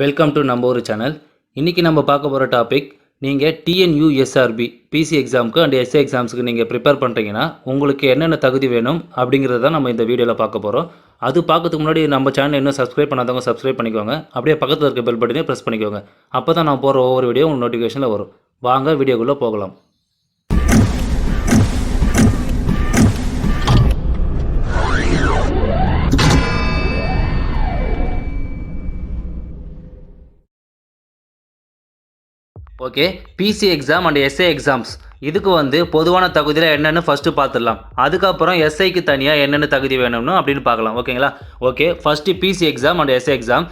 Welcome to நம்ம ஒரு channel இன்றைக்கி நம்ம பார்க்க போகிற டாபிக் நீங்கள் டிஎன்யூஎஸ்ஆர்பி பிசி எக்ஸாமுக்கு அண்ட் எஸ்ஏ எக்ஸாம்ஸுக்கு நீங்கள் ப்ரிப்பேர் பண்ணுறீங்கன்னா உங்களுக்கு என்னென்ன தகுதி வேணும் அப்படிங்கிறத தான் நம்ம இந்த வீடியோவில் பார்க்க போகிறோம் அது பார்க்கறதுக்கு முன்னாடி நம்ம சேனல் இன்னும் சப்ஸ்கிரைப் பண்ணாதவங்க சப்ஸ்கிரைப் பண்ணிக்கோங்க. அப்படியே பக்கத்தில் இருக்க பெல் பட்டனே ப்ரெஸ் பண்ணிக்கோங்க. அப்போ தான் நான் போகிற ஒவ்வொரு வீடியோ உங்களுக்கு நோட்டிஃபிகேஷனில் வரும். வாங்க வீடியோக்குள்ளே போகலாம். Okay PC exam and SA exams இதுக்கு வந்து பொதுவான தகுதியில் என்னென்னு ஃபஸ்ட்டு பார்த்துடலாம். அதுக்கப்புறம் எஸ்ஐக்கு தனியாக என்னென்ன தகுதி வேணும்னு அப்படின்னு பார்க்கலாம். ஓகேங்களா okay first PC exam and SA exam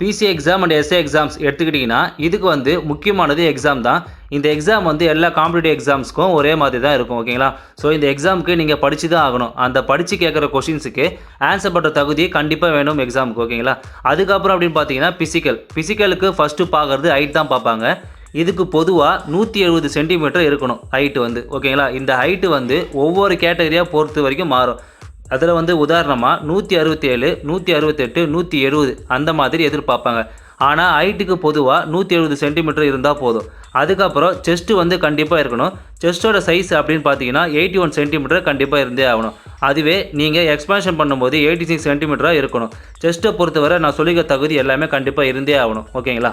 PC exam and SA exams எடுத்துக்கிட்டிங்கன்னா இதுக்கு வந்து முக்கியமானது எக்ஸாம் தான். இந்த எக்ஸாம் வந்து எல்லா காம்படிட்டிவ் எக்ஸாம்ஸ்க்கும் ஒரே மாதிரி தான் இருக்கும். ஓகேங்களா ஸோ இந்த எக்ஸாமுக்கு நீங்கள் படித்து தான் ஆகணும். அந்த படித்து கேட்குற கொஷின்ஸுக்கு ஆன்சர் பண்ணுற தகுதி கண்டிப்பாக வேணும் எக்ஸாமுக்கு ஓகேங்களா அதுக்கப்புறம் அப்படின்னு பார்த்தீங்கன்னா பிசிக்கல் பிசிக்கலுக்கு ஃபஸ்ட்டு பார்க்குறது ஹைட் தான் பார்ப்பாங்க. இதுக்கு பொதுவாக நூற்றி எழுபது சென்டிமீட்டர் இருக்கணும் ஹைட்டு வந்து ஓகேங்களா இந்த ஹைட்டு வந்து ஒவ்வொரு கேட்டகரியாக பொறுத்த வரைக்கும் மாறும். அதில் வந்து உதாரணமாக நூற்றி அறுபத்தேழு நூற்றி அறுபத்தெட்டு நூற்றி எழுபது அந்த மாதிரி எதிர்பார்ப்பாங்க. ஆனால் ஹைட்டுக்கு பொதுவாக நூற்றி எழுபது சென்டிமீட்டர் இருந்தால் போதும். அதுக்கப்புறம் செஸ்ட்டு வந்து கண்டிப்பாக இருக்கணும். செஸ்ட்டோட சைஸ் அப்படின்னு பார்த்தீங்கன்னா எயிட்டி ஒன் சென்டிமீட்டர் கண்டிப்பாக இருந்தே ஆகணும். அதுவே நீங்கள் எக்ஸ்பேன்ஷன் பண்ணும்போது எயிட்டி சிக்ஸ் சென்டிமீட்டராக இருக்கணும். செஸ்ட்டை பொறுத்தவரை நான் சொல்லிக்க தகுதி எல்லாமே கண்டிப்பாக இருந்தே ஆகணும் ஓகேங்களா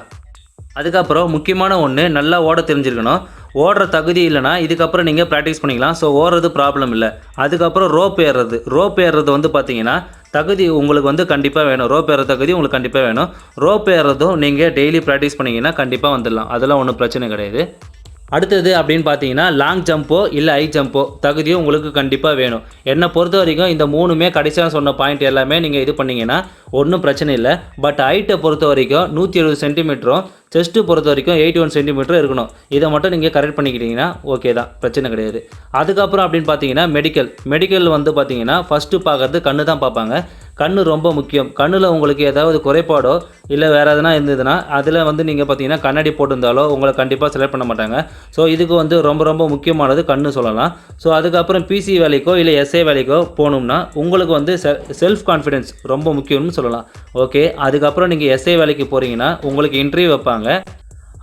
அதுக்கப்புறம் முக்கியமான ஒன்று நல்லா ஓட தெரிஞ்சிருக்கணும். ஓடுற தகுதி இல்லைனா இதுக்கப்புறம் நீங்கள் ப்ராக்டிஸ் பண்ணிக்கலாம். ஸோ ஓடுறது ப்ராப்ளம் இல்லை. அதுக்கப்புறம் ரோப் ஏறுறது. ரோப் ஏறுறது வந்து பார்த்தீங்கன்னா தகுதி உங்களுக்கு வந்து கண்டிப்பாக வேணும். ரோப் ஏற தகுதி உங்களுக்கு கண்டிப்பாக வேணும். ரோப் ஏறுறதும் நீங்கள் டெய்லி ப்ராக்டிஸ் பண்ணிங்கன்னா கண்டிப்பாக வந்துடலாம். அதெல்லாம் ஒன்றும் பிரச்சனை கிடையாது. அடுத்தது அப்படின்னு பார்த்தீங்கன்னா லாங் ஜம்போ இல்லை ஹை ஜம்போ தகுதியும் உங்களுக்கு கண்டிப்பாக வேணும். என்னை பொறுத்த வரைக்கும் இந்த மூணுமே கடைசியாக சொன்ன பாயிண்ட் எல்லாமே நீங்கள் இது பண்ணிங்கன்னா ஒன்றும் பிரச்சனை இல்லை. பட் ஹைட்டை பொறுத்த வரைக்கும் நூற்றி எழுபது சென்டிமீட்டரும் செஸ்ட்டு பொறுத்த வரைக்கும் எயிட்டி ஒன் சென்டிமீட்டர் இருக்கணும். இதை மட்டும் நீங்கள் கரெக்ட் பண்ணிக்கிட்டீங்கன்னா ஓகே தான். பிரச்சனை கிடையாது. அதுக்கப்புறம் அப்படின்னு பார்த்தீங்கன்னா மெடிக்கல் மெடிக்கல் வந்து பார்த்தீங்கன்னா ஃபஸ்ட்டு பார்க்கறது கண்ணு தான் பார்ப்பாங்க. கண் ரொம்ப முக்கியம். கண்ணில் உங்களுக்கு ஏதாவது குறைபாடோ இல்லை வேறு எதனா இருந்ததுன்னா அதில் வந்து நீங்கள் பார்த்தீங்கன்னா கண்ணாடி போட்டிருந்தாலோ உங்களை கண்டிப்பாக செலக்ட் பண்ண மாட்டாங்க. ஸோ இதுக்கு வந்து ரொம்ப ரொம்ப முக்கியமானது கண்ணு சொல்லலாம். ஸோ அதுக்கப்புறம் பிசி வேலைக்கோ இல்லை எஸ்ஏ வேலைக்கோ போகணும்னா உங்களுக்கு வந்து செல்ஃப் கான்ஃபிடென்ஸ் ரொம்ப முக்கியம்னு சொல்லலாம். ஓகே அதுக்கப்புறம் நீங்கள் எஸ்ஏ வேலைக்கு போகிறீங்கன்னா உங்களுக்கு இன்டர்வியூ வைப்பாங்க.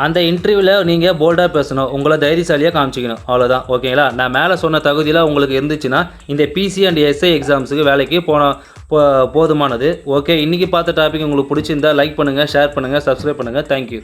அந்த இன்டர்வியூவில் நீங்கள் போல்டாக பேசணும். உங்களை தைரியசாலியாக காமிச்சிக்கணும். அவ்வளோதான் ஓகேங்களா? நான் மேலே சொன்ன தகுதியில் உங்களுக்கு இருந்துச்சுன்னா இந்த பிசி அண்ட் எஸ்ஐ எக்ஸாம்ஸுக்கு வேலைக்கு போன போ போதுமானது. ஓகே இன்றைக்கி பார்த்த டாபிக் உங்களுக்கு பிடிச்சிருந்தா லைக் பண்ணுங்கள் ஷேர் பண்ணுங்கள் சப்ஸ்கிரைப் பண்ணுங்கள் தேங்க்யூ